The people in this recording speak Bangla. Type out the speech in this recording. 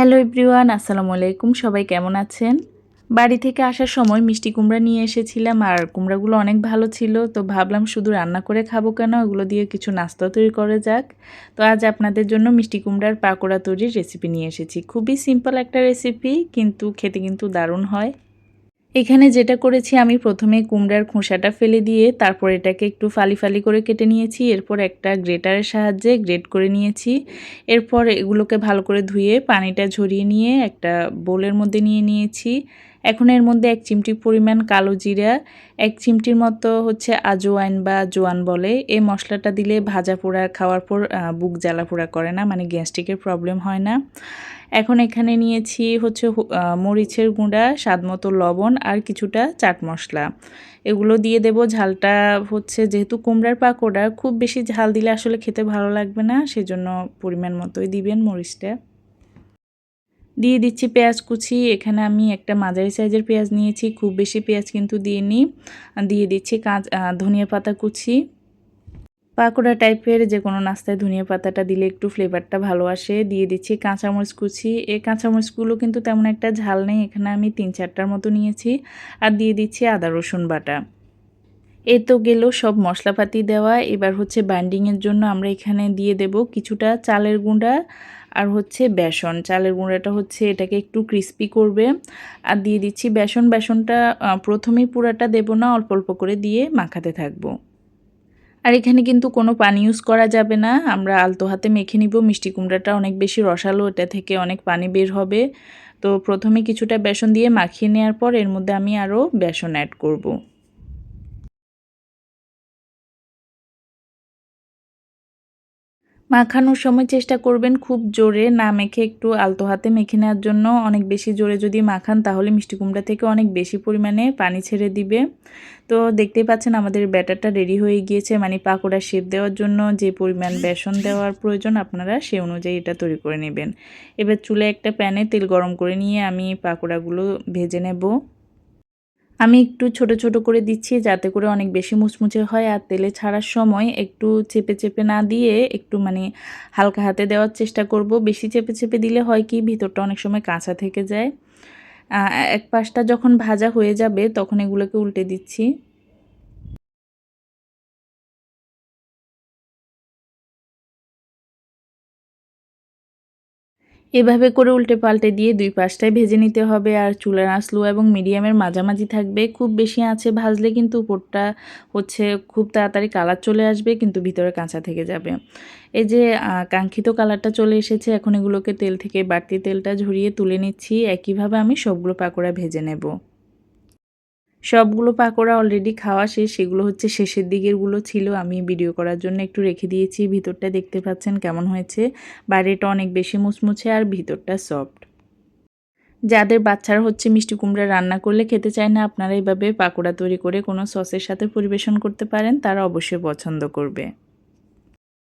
হ্যালো এভরিওয়ান, আসসালামু আলাইকুম। সবাই কেমন আছেন? বাড়ি থেকে আসার সময় মিষ্টি কুমড়া নিয়ে এসেছিলাম আর কুমড়াগুলো অনেক ভালো ছিল, তো ভাবলাম শুধু রান্না করে খাব কেন? ওগুলো দিয়ে কিছু নাস্তা তৈরি করে যাক। তো আজ আপনাদের জন্য মিষ্টি কুমড়ার পাকোড়া তৈরির রেসিপি নিয়ে এসেছি। খুবই সিম্পল একটা রেসিপি কিন্তু খেতে কিন্তু দারুণ হয়। এখানে যেটা করেছি, আমি প্রথমে কুমড়ার খোসাটা ফেলে দিয়ে তারপর এটাকে একটু ফালি ফালি করে কেটে নিয়েছি। এরপর একটা গ্রেটারের সাহায্যে গ্রেট করে নিয়েছি। এরপর এগুলোকে ভালো করে ধুয়ে পানিটা ঝরিয়ে নিয়ে একটা বোলের মধ্যে নিয়ে নিয়েছি। এখন এর মধ্যে এক চিমটি পরিমাণ কালো জিরা, এক চিমটির মতো হচ্ছে আজোয়াইন বা জোয়ান বলে। এই মশলাটা দিলে ভাজা পোড়া খাওয়ার পর বুক জ্বালা পোড়া করে না মানে গ্যাস্ট্রিকের প্রবলেম হয় না। এখন এখানে নিয়েছি হচ্ছে মরিচের গুঁড়া, স্বাদ মতো লবণ আর কিছুটা চাট মশলা। এগুলো দিয়ে দেব ঝালটা হচ্ছে যেহেতু কুমড়ার পাকোড়া, খুব বেশি ঝাল দিলে আসলে খেতে ভালো লাগবে না, সেজন্য পরিমাণ মতোই দিবেন মরিচটা। দিয়ে দিচ্ছি পেঁয়াজ কুচি। এখানে আমি একটা মাঝারি সাইজের পেঁয়াজ নিয়েছি, খুব বেশি পেঁয়াজ কিন্তু দিয়ে দিইনি। দিয়ে দিচ্ছি কাঁচ ধনিয়া পাতা কুচি। পাকোড়া টাইপের যে কোনো নাস্তায় ধনিয়া পাতাটা দিলে একটু ফ্লেভারটা ভালো আসে। দিয়ে দিচ্ছি কাঁচামরিচ কুচি। এই কাঁচামরিচগুলো কিন্তু তেমন একটা ঝাল নেই, এখানে আমি তিন চারটার মতো নিয়েছি। আর দিয়ে দিচ্ছি আদা, রসুন বাটা। এ তো গেল সব মশলাপাতি দেওয়া। এবার হচ্ছে বাইন্ডিংয়ের জন্য আমরা এখানে দিয়ে দেব কিছুটা চালের গুঁড়া আর হচ্ছে বেসন, চালের গুঁড়াটা হচ্ছে এটাকে একটু ক্রিস্পি করবে। আর দিয়ে দিচ্ছি বেসন, বেসনটা প্রথমেই পুরাটা দেব না, অল্প অল্প করে দিয়ে মাখাতে থাকব। আর এখানে কিন্তু কোনো পানি ইউজ করা যাবে না। আমরা আলতো হাতে মেখে নিব, মিষ্টি কুমড়াটা অনেক বেশি রসালো, এটা থেকে অনেক পানি বের হবে। তো প্রথমে কিছুটা বেসন দিয়ে মাখিয়ে নেওয়ার পর এর মধ্যে আমি আরও বেসন অ্যাড করব। মাখানোর সময় চেষ্টা করবেন খুব জোরে না মেখে একটু আলতো হাতে মেখে নেওয়ার জন্য। অনেক বেশি জোরে যদি মাখান তাহলে মিষ্টি কুমড়া থেকে অনেক বেশি পরিমাণে পানি ছেড়ে দিবে। তো দেখতেই পাচ্ছেন আমাদের ব্যাটারটা রেডি হয়ে গিয়েছে মানে পাকোড়া শেপ দেওয়ার জন্য যে পরিমাণ বেসন দেওয়ার প্রয়োজন আপনারা সে অনুযায়ী এটা তৈরি করে নেবেন। এবার চুলে একটা প্যানে তেল গরম করে নিয়ে আমি পাকোড়াগুলো ভেজে নেব। আমি একটু ছোট ছোট করে দিচ্ছি যাতে করে অনেক বেশি মুচমুচে হয় আর তেলে ছাড়ার সময় একটু চেপে চেপে না দিয়ে একটু মানে হালকা হাতে দেওয়ার চেষ্টা করব। বেশি চেপে চেপে দিলে হয় কি ভিতরটা অনেক সময় কাঁচা থেকে যায়। এক পাশটা যখন ভাজা হয়ে যাবে তখন এগুলোকে উল্টে দিচ্ছি। এভাবে করে উল্টে পাল্টে দিয়ে দুই পাশটায় ভেজে নিতে হবে আর চুলের আঁচলো এবং মিডিয়ামের মাঝামাঝি থাকবে। খুব বেশি আছে ভাজলে কিন্তু উপরটা হচ্ছে খুব তাড়াতাড়ি কালার চলে আসবে, কিন্তু ভিতরে কাঁচা থেকে যাবে। এই যে কাঙ্ক্ষিত কালারটা চলে এসেছে, এখন এগুলোকে তেল থেকে বাড়তি তেলটা ঝরিয়ে তুলে নিচ্ছি। একইভাবে আমি সবগুলো পাকোড়া ভেজে নেব। সবগুলো পাকোড়া অলরেডি খাওয়া শেষ সেগুলো হচ্ছে শেষের দিকেরগুলো ছিল, আমি ভিডিও করার জন্য একটু রেখে দিয়েছি। ভিতরটা দেখতে পাচ্ছেন কেমন হয়েছে। বাইরেটা অনেক বেশি মুছমুছে আর ভিতরটা সফট যাদের বাচ্চারা হচ্ছে মিষ্টি কুমড়া রান্না করলে খেতে চায় না, আপনারা এইভাবে পাকোড়া তৈরি করে কোনো সসের সাথে পরিবেশন করতে পারেন, তারা অবশ্যই পছন্দ করবে।